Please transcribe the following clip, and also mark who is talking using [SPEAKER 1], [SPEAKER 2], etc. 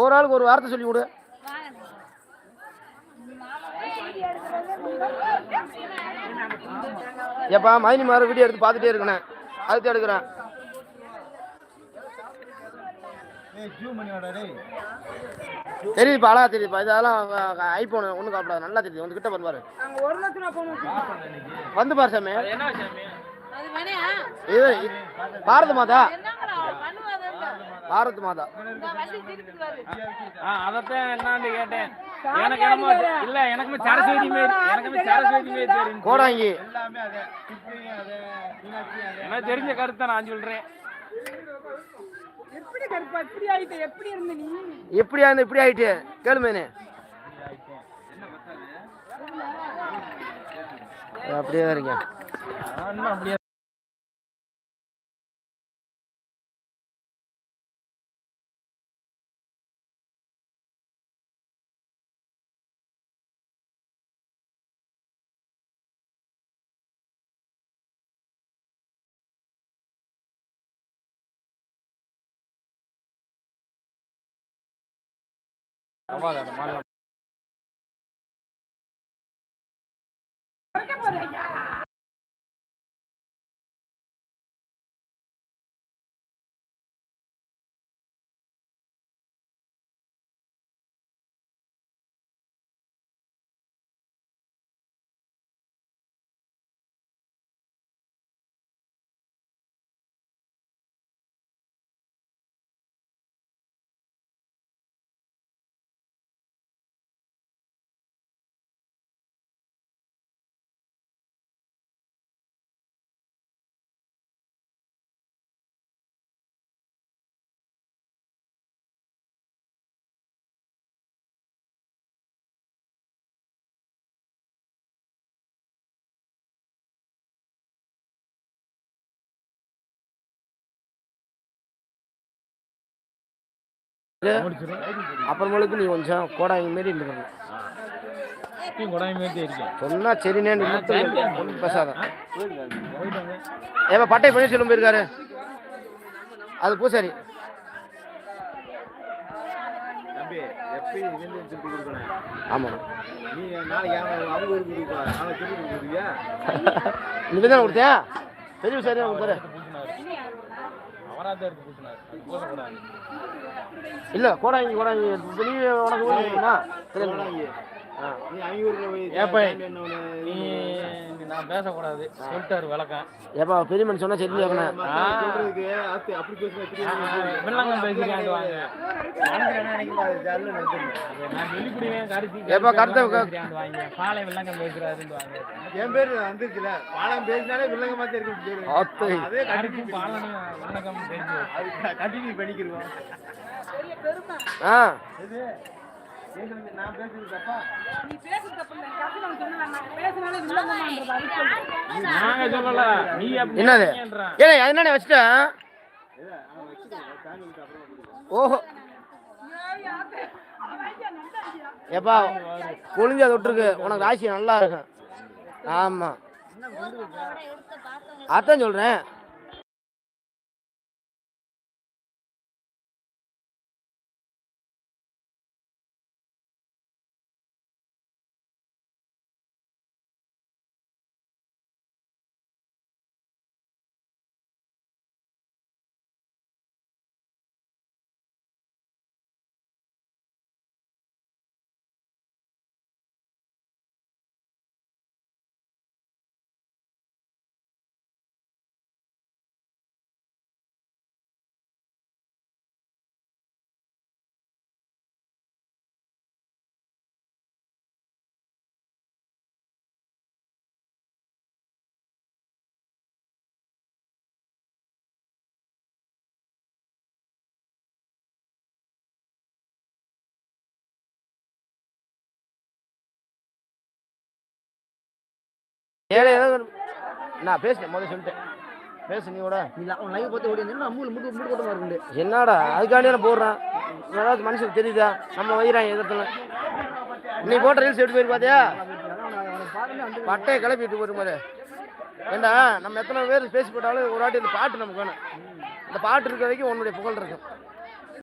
[SPEAKER 1] ஒரு ஆளுக்கு ஒரு வார்த்தை சொல்லி கொடு. ஏப்பா மைனி மாறு வீடியோ எடுத்து பார்த்துட்டே இருக்கணும். அதுக்கு எடுக்கிறேன். தெரியுதுப்பா அழகா தெரியுதுப்பா. இதெல்லாம் ஐபோன் ஒன்றும் காப்படாது. நல்லா தெரியுது. வந்து கிட்ட
[SPEAKER 2] போனோம்
[SPEAKER 1] வந்து பாரு சாமி. பாரத மாதா. பாரத் மாதா.
[SPEAKER 3] அதத்தான் என்னான்னு கேட்டேன். எனக்கு என்னமோ இல்ல எனக்குமே சரஸ்வதி மாரி எனக்குமே சரஸ்வதி மாரி தெரியும்.
[SPEAKER 1] கோடாங்கி.
[SPEAKER 3] எனக்கு தெரிஞ்ச கருத்தை நான் சொல்றேன்.
[SPEAKER 2] எப்படி கருப்பா? இப்படி ஆயிட்ட எப்படி இருந்த நீ?
[SPEAKER 1] எப்படியா இருந்து இப்படி ஆயிட்டு? கேளுமேனே அப்படியே தான் இருக்கேன்
[SPEAKER 3] இன்னும் அப்படியே
[SPEAKER 1] அப்புறமேலுக்கு நீ கொஞ்சம் கோடாங்கி மாரி
[SPEAKER 3] இருக்கேன்
[SPEAKER 1] சொன்னா சரினே ஒன்றும் பேசாத. ஏப்பா பட்டை பன்னீர்செல்வம் போயிருக்காரு. அது பூசாரி.
[SPEAKER 4] நீ
[SPEAKER 1] தானே கொடுத்தேன்? பெரிய பூசாரி கொடுத்தாரு
[SPEAKER 3] பூசினார் பூசக்கூடாது
[SPEAKER 1] இல்லை கோடாங்கி கோடாங்கி. நீ உனக்கு
[SPEAKER 3] நான் பேசக்கூடாது. சொல்லிட்டாரு விளக்கம்.
[SPEAKER 1] ஏப்பா பெரிய மனுஷன் சொன்னா சரி
[SPEAKER 4] சொல்றதுக்கு அப்படி என் பேரு வந்துருச்சுல பாலம் பேசினாலே வில்லங்க மாதிரி இருக்கும் பேரு
[SPEAKER 1] ஆத்தை.
[SPEAKER 4] அதே
[SPEAKER 3] வெள்ளங்கம் பேசி
[SPEAKER 4] அது கண்டினியூ பண்ணிக்கிருவோம்.
[SPEAKER 1] ஆ. என்னது? ஏ அது என்னண்ணே வச்சுட்டேன் ஓஹோ. ஏப்பா குளிஞ்சா தொட்டிருக்கு. உனக்கு ராசி நல்லா இருக்கும். ஆமா. அதான் சொல்றேன். ஏழை ஏதாவது நான் பேசுறேன் முதல்ல சொல்லிட்டேன். பேசு நீ கூட.
[SPEAKER 4] நீ லைவ் பார்த்து ஓடி நான் அம்மூல முட்டு முட்டு கொட்ட மாதிரி இருக்கு.
[SPEAKER 1] என்னடா அதுக்காண்டி நான் போடுறேன். ஏதாவது மனுஷனுக்கு தெரியுதா? நம்ம வயிறாங்க எதிர்த்துல. நீ போட்ட ரீல்ஸ் எப்படி போயிரு பாத்தியா? பட்டையை கிளப்பிட்டு போயிரு மாதிரி ஏண்டா நம்ம எத்தனை பேர் பேசி போட்டாலும் ஒரு வாட்டி இந்த பாட்டு நமக்கு வேணும். இந்த பாட்டு இருக்க வரைக்கும் உன்னுடைய புகழ் இருக்கும்.